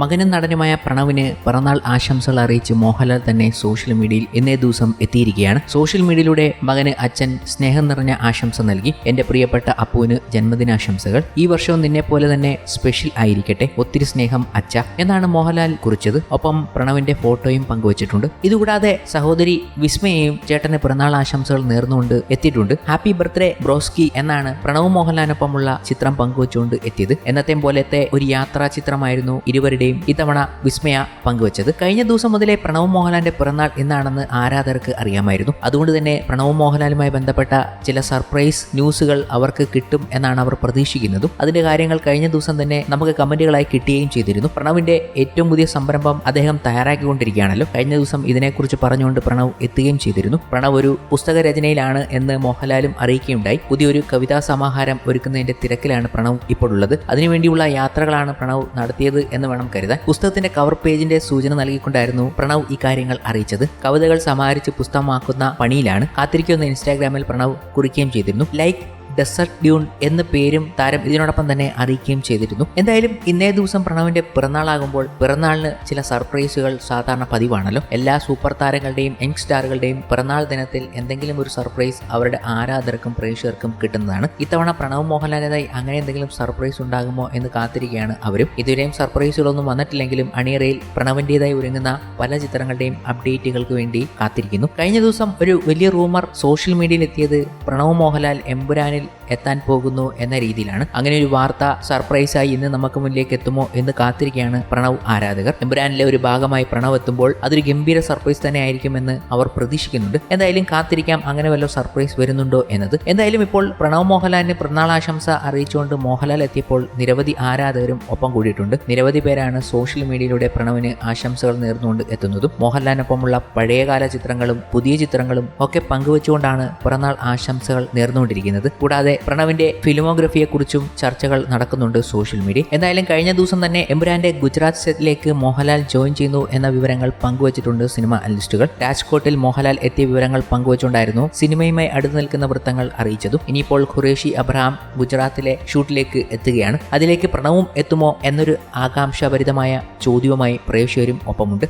മകനും നടനുമായ പ്രണവിന് പിറന്നാൾ ആശംസകൾ അറിയിച്ച് മോഹൻലാൽ തന്നെ സോഷ്യൽ മീഡിയയിൽ ഇന്നേ ദിവസം എത്തിയിരിക്കുകയാണ്. സോഷ്യൽ മീഡിയയിലൂടെ മകന് അച്ഛൻ സ്നേഹം നിറഞ്ഞ ആശംസ നൽകി. എന്റെ പ്രിയപ്പെട്ട അപ്പുവിന് ജന്മദിനാശംസകൾ. ഈ വർഷവും നിന്നെ പോലെ തന്നെ സ്പെഷ്യൽ ആയിരിക്കട്ടെ. ഒത്തിരി സ്നേഹം അച്ഛ എന്നാണ് മോഹൻലാൽ കുറിച്ചത്. ഒപ്പം പ്രണവിന്റെ ഫോട്ടോയും പങ്കുവച്ചിട്ടുണ്ട്. ഇതുകൂടാതെ സഹോദരി വിസ്മയെയും ചേട്ടന് പിറന്നാൾ ആശംസകൾ നേർന്നുകൊണ്ട് എത്തിയിട്ടുണ്ട്. ഹാപ്പി ബർത്ത്ഡേ ബ്രോസ്കി എന്നാണ് പ്രണവ് മോഹൻലാലിനൊപ്പമുള്ള ചിത്രം പങ്കുവച്ചുകൊണ്ട് എത്തിയത്. എന്നത്തെ പോലത്തെ ഒരു യാത്രാ ചിത്രമായിരുന്നു ഇരുവരുടെയും ഇത്തവണ വിസ്മയ പങ്കുവച്ചത്. കഴിഞ്ഞ ദിവസം മുതലേ പ്രണവ് മോഹൻലാലിന്റെ പിറന്നാൾ എന്നാണെന്ന് ആരാധകർക്ക് അറിയാമായിരുന്നു. അതുകൊണ്ട് തന്നെ പ്രണവ് മോഹൻലാലുമായി ബന്ധപ്പെട്ട ചില സർപ്രൈസ് ന്യൂസുകൾ അവർക്ക് കിട്ടും എന്നാണ് അവർ പ്രതീക്ഷിക്കുന്നതും. അതിന്റെ കാര്യങ്ങൾ കഴിഞ്ഞ ദിവസം തന്നെ നമുക്ക് കമന്റുകളായി കിട്ടുകയും ചെയ്തിരുന്നു. പ്രണവിന്റെ ഏറ്റവും പുതിയ സംരംഭം അദ്ദേഹം തയ്യാറാക്കിക്കൊണ്ടിരിക്കുകയാണല്ലോ. കഴിഞ്ഞ ദിവസം ഇതിനെക്കുറിച്ച് പറഞ്ഞുകൊണ്ട് പ്രണവ് എത്തുകയും ചെയ്തിരുന്നു. പ്രണവ് ഒരു പുസ്തക രചനയിലാണ് എന്ന് മോഹൻലാലും അറിയിക്കുകയുണ്ടായി. പുതിയൊരു കവിതാ സമാഹാരം ഒരുക്കുന്നതിന്റെ തിരക്കിലാണ് പ്രണവ് ഇപ്പോൾ ഉള്ളത് അതിനുവേണ്ടിയുള്ള യാത്രകളാണ് പ്രണവ് നടത്തിയത് എന്ന് വേണം കരുതാൻ പുസ്തകത്തിന്റെ കവർ പേജിന്റെ സൂചന നൽകിക്കൊണ്ടായിരുന്നു പ്രണവ് ഇക്കാര്യങ്ങൾ അറിയിച്ചത്. കവിതകൾ സമാഹരിച്ച് പുസ്തകമാക്കുന്ന പണിയിലാണ്. കാത്തിരിക്കുന്ന ഇൻസ്റ്റാഗ്രാമിൽ പ്രണവ് കുറിക്കുകയും ചെയ്തിരുന്നു. ലൈക്ക് ഡെസർട്ട് ഡ്യൂൺ എന്ന പേരും താരം ഇതിനോടൊപ്പം തന്നെ അറിയിക്കുകയും ചെയ്തിരുന്നു. എന്തായാലും ഇന്നേ ദിവസം പ്രണവിന്റെ പിറന്നാളാകുമ്പോൾ പിറന്നാളിന് ചില സർപ്രൈസുകൾ സാധാരണ പതിവാണല്ലോ. എല്ലാ സൂപ്പർ താരങ്ങളുടെയും യങ് സ്റ്റാറുകളുടെയും പിറന്നാൾ ദിനത്തിൽ എന്തെങ്കിലും ഒരു സർപ്രൈസ് അവരുടെ ആരാധകർക്കും പ്രേക്ഷകർക്കും കിട്ടുന്നതാണ്. ഇത്തവണ പ്രണവ് മോഹൻലാലിനായി അങ്ങനെ എന്തെങ്കിലും സർപ്രൈസ് ഉണ്ടാകുമോ എന്ന് കാത്തിരിക്കുകയാണ് അവരും. ഇതുവരെയും സർപ്രൈസുകളൊന്നും വന്നിട്ടില്ലെങ്കിലും അണിയറയിൽ പ്രണവിന്റെതായി ഒരുങ്ങുന്ന പല ചിത്രങ്ങളുടെയും അപ്ഡേറ്റുകൾക്ക് വേണ്ടി കാത്തിരിക്കുന്നു. കഴിഞ്ഞ ദിവസം ഒരു വലിയ റൂമർ സോഷ്യൽ മീഡിയയിൽ എത്തിയത് പ്രണവ് മോഹൻലാൽ എമ്പുരാനിൽ night. എത്താൻ പോകുന്നു എന്ന രീതിയിലാണ്. അങ്ങനെ ഒരു വാർത്ത സർപ്രൈസായി ഇന്ന് നമുക്ക് മുന്നിലേക്ക് എത്തുമോ എന്ന് കാത്തിരിക്കുകയാണ് പ്രണവ് ആരാധകർ. എംബ്രാനിലെ ഒരു ഭാഗമായി പ്രണവ് എത്തുമ്പോൾ അതൊരു ഗംഭീര സർപ്രൈസ് തന്നെ ആയിരിക്കുമെന്ന് അവർ പ്രതീക്ഷിക്കുന്നുണ്ട്. എന്തായാലും കാത്തിരിക്കാം അങ്ങനെ വല്ല സർപ്രൈസ് വരുന്നുണ്ടോ എന്നത്. എന്തായാലും ഇപ്പോൾ പ്രണവ് മോഹൻലാലിന് പിറന്നാളാശംസ അറിയിച്ചുകൊണ്ട് മോഹൻലാൽ എത്തിയപ്പോൾ നിരവധി ആരാധകരും ഒപ്പം കൂടിയിട്ടുണ്ട്. നിരവധി പേരാണ് സോഷ്യൽ മീഡിയയിലൂടെ പ്രണവിന് ആശംസകൾ നേർന്നുകൊണ്ട് എത്തുന്നതും. മോഹൻലാലിനൊപ്പമുള്ള പഴയകാല ചിത്രങ്ങളും പുതിയ ചിത്രങ്ങളും ഒക്കെ പങ്കുവച്ചുകൊണ്ടാണ് പിറന്നാൾ ആശംസകൾ നേർന്നുകൊണ്ടിരിക്കുന്നത്. കൂടാതെ പ്രണവിന്റെ ഫിലിമോഗ്രഫിയെക്കുറിച്ചും ചർച്ചകൾ നടക്കുന്നുണ്ട് സോഷ്യൽ മീഡിയ. എന്തായാലും കഴിഞ്ഞ ദിവസം തന്നെ എംബുരാന്റെ ഗുജറാത്ത് സെറ്റിലേക്ക് മോഹൻലാൽ ജോയിൻ ചെയ്യുന്നു എന്ന വിവരങ്ങൾ പങ്കുവച്ചിട്ടുണ്ട് സിനിമ അനലിസ്റ്റുകൾ. രാജ്കോട്ടിൽ മോഹൻലാൽ എത്തിയ വിവരങ്ങൾ പങ്കുവച്ചുകൊണ്ടായിരുന്നു സിനിമയുമായി അടുത്ത് നിൽക്കുന്ന വൃത്തങ്ങൾ അറിയിച്ചതും. ഇനിയിപ്പോൾ ഖുറേഷി അബ്രഹാം ഗുജറാത്തിലെ ഷൂട്ടിലേക്ക് എത്തുകയാണ്. അതിലേക്ക് പ്രണവും എത്തുമോ എന്നൊരു ആകാംക്ഷാഭരിതമായ ചോദ്യവുമായി പ്രേക്ഷകരും ഒപ്പമുണ്ട്.